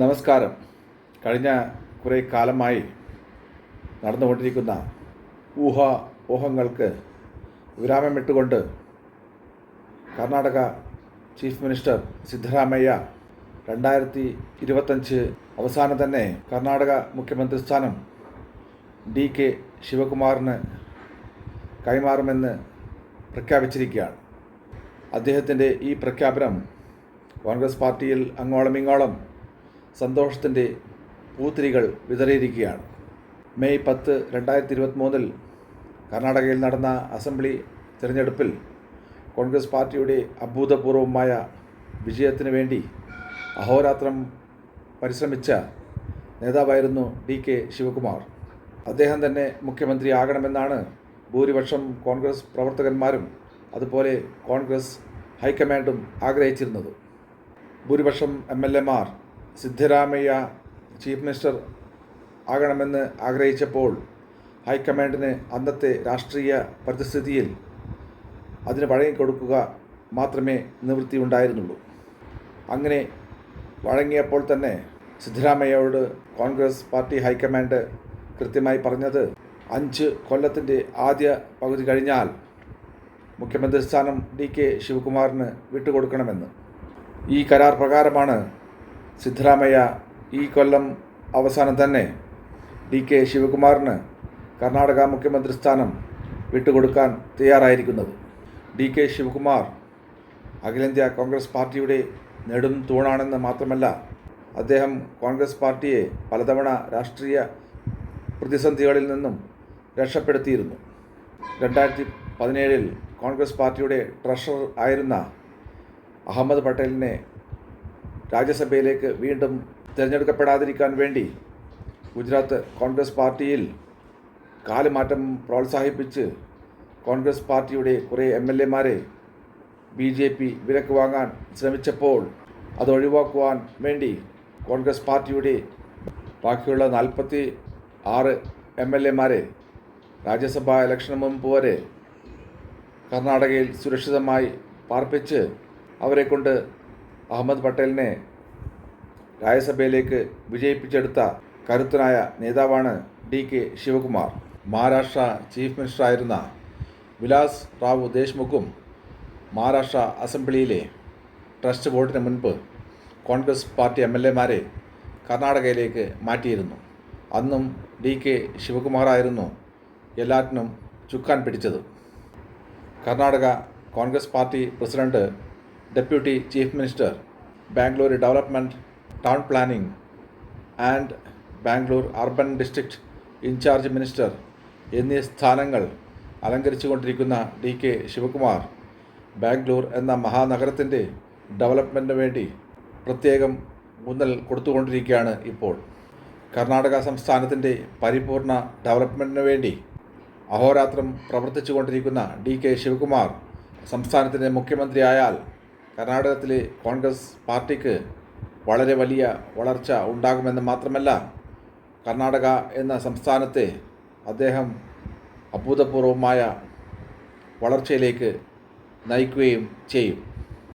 നമസ്കാരം. കഴിഞ്ഞ കുറേ കാലമായി നടന്നുകൊണ്ടിരിക്കുന്ന ഊഹ ഊഹങ്ങൾക്ക് വിരാമമിട്ടുകൊണ്ട് കർണാടക ചീഫ് മിനിസ്റ്റർ സിദ്ധരാമയ്യ രണ്ടായിരത്തി ഇരുപത്തഞ്ച് അവസാനം തന്നെ കർണാടക മുഖ്യമന്ത്രി സ്ഥാനം ഡി കെ ശിവകുമാറിന് കൈമാറുമെന്ന് പ്രഖ്യാപിച്ചിരിക്കുകയാണ്. അദ്ദേഹത്തിന്റെ ഈ പ്രഖ്യാപനം കോൺഗ്രസ് പാർട്ടിയിൽ അങ്ങോളം ഇങ്ങോളം സന്തോഷത്തിന്റെ പൂത്തിരികൾ വിതറിയിരിക്കുകയാണ്. മെയ് പത്ത് രണ്ടായിരത്തി ഇരുപത്തി മൂന്നിൽ കർണാടകയിൽ നടന്ന അസംബ്ലി തിരഞ്ഞെടുപ്പിൽ കോൺഗ്രസ് പാർട്ടിയുടെ അഭൂതപൂർവമായ വിജയത്തിന് വേണ്ടി അഹോരാത്രം പരിശ്രമിച്ച നേതാവായിരുന്നു ഡി കെ ശിവകുമാർ. അദ്ദേഹം തന്നെ മുഖ്യമന്ത്രി മുഖ്യമന്ത്രിയാകണമെന്നാണ് ഭൂരിപക്ഷം കോൺഗ്രസ് പ്രവർത്തകന്മാരും അതുപോലെ കോൺഗ്രസ് ഹൈക്കമാൻഡും ആഗ്രഹിച്ചിരുന്നത്. ഭൂരിപക്ഷം എം എൽ എമാർ സിദ്ധരാമയ്യ ചീഫ് മിനിസ്റ്റർ ആകണമെന്ന് ആഗ്രഹിച്ചപ്പോൾ ഹൈക്കമാൻഡിന് അന്നത്തെ രാഷ്ട്രീയ പരിസ്ഥിതിയിൽ അതിന് വഴങ്ങിക്കൊടുക്കുക മാത്രമേ നിവൃത്തി ഉണ്ടായിരുന്നുള്ളൂ. അങ്ങനെ വഴങ്ങിയപ്പോൾ തന്നെ സിദ്ധരാമയ്യയോട് കോൺഗ്രസ് പാർട്ടി ഹൈക്കമാൻഡ് കൃത്യമായി പറഞ്ഞത് അഞ്ച് കൊല്ലത്തിന്റെ ആദ്യ പകുതി കഴിഞ്ഞാൽ മുഖ്യമന്ത്രി സ്ഥാനം ഡി കെ ശിവകുമാറിന് വിട്ടുകൊടുക്കണമെന്ന്. ഈ കരാർ പ്രകാരമാണ് സിദ്ധരാമയ്യ ഈ കൊല്ലം അവസാനം തന്നെ ഡി കെ ശിവകുമാറിന് കർണാടക മുഖ്യമന്ത്രി സ്ഥാനം വിട്ടുകൊടുക്കാൻ തയ്യാറായിരിക്കുന്നത്. ഡി കെ ശിവകുമാർ അഖിലേന്ത്യാ കോൺഗ്രസ് പാർട്ടിയുടെ നെടും തൂണാണെന്ന് മാത്രമല്ല അദ്ദേഹം കോൺഗ്രസ് പാർട്ടിയെ പലതവണ രാഷ്ട്രീയ പ്രതിസന്ധികളിൽ നിന്നും രക്ഷപ്പെടുത്തിയിരുന്നു. രണ്ടായിരത്തി പതിനേഴിൽ കോൺഗ്രസ് പാർട്ടിയുടെ ട്രഷറർ ആയിരുന്ന അഹമ്മദ് പട്ടേലിനെ രാജ്യസഭയിലേക്ക് വീണ്ടും തിരഞ്ഞെടുക്കപ്പെടാതിരിക്കാൻ വേണ്ടി ഗുജറാത്ത് കോൺഗ്രസ് പാർട്ടിയിൽ കാലുമാറ്റം പ്രോത്സാഹിപ്പിച്ച് കോൺഗ്രസ് പാർട്ടിയുടെ കുറേ എം എൽ എമാരെ ബി ജെ പി വിലക്ക് വാങ്ങാൻ ശ്രമിച്ചപ്പോൾ അത് ഒഴിവാക്കുവാൻ വേണ്ടി കോൺഗ്രസ് പാർട്ടിയുടെ ബാക്കിയുള്ള നാൽപ്പത്തി ആറ് എം എൽ എമാരെ രാജ്യസഭാ ഇലക്ഷന് മുമ്പ് വരെ കർണാടകയിൽ സുരക്ഷിതമായി പാർപ്പിച്ച് അവരെ കൊണ്ട് അഹമ്മദ് പട്ടേലിനെ രാജ്യസഭയിലേക്ക് വിജയിപ്പിച്ചെടുത്ത കരുത്തനായ നേതാവാണ് D K Shivakumar. Maharashtra chief മിനിസ്റ്ററായിരുന്ന Vilas Rao ദേശ്മുഖും മഹാരാഷ്ട്ര അസംബ്ലിയിലെ ട്രസ്റ്റ് വോട്ടിന് മുൻപ് കോൺഗ്രസ് പാർട്ടി എം എൽ എമാരെ കർണാടകയിലേക്ക് മാറ്റിയിരുന്നു. അന്നും ഡി കെ ശിവകുമാറായിരുന്നു എല്ലാറ്റിനും ചുക്കാൻ പിടിച്ചത്. Karnataka Congress party president deputy chief minister Bangalore development town planning and Bangalore urban district in charge minister എന്നീ സ്ഥാനങ്ങൾ അലങ്കരിച്ചുകൊണ്ടിരിക്കുന്ന ഡി കെ ശിവകുമാർ ബാംഗ്ലൂർ എന്ന മഹാനഗരത്തിന്റെ ഡെവലപ്മെന്റിന് വേണ്ടി പ്രത്യേകം ഊന്നൽ കൊടുത്തുകൊണ്ടിരിക്കുകയാണ് ഇപ്പോൾ. കർണാടക സംസ്ഥാനത്തിന്റെ പരിപൂർണ ഡെവലപ്മെന്റിന് വേണ്ടി അഹോരാത്രം പ്രവർത്തിച്ചുകൊണ്ടിരിക്കുന്ന ഡി കെ ശിവകുമാർ സംസ്ഥാനത്തിന്റെ മുഖ്യമന്ത്രിയായാൽ കർണാടകത്തിലെ കോൺഗ്രസ് പാർട്ടിക്ക് വളരെ വലിയ വളർച്ച ഉണ്ടാകുമെന്ന് മാത്രമല്ല കർണാടക എന്ന സംസ്ഥാനത്തെ അദ്ദേഹം അഭൂതപൂർവമായ വളർച്ചയിലേക്ക് നയിക്കുകയും ചെയ്യും.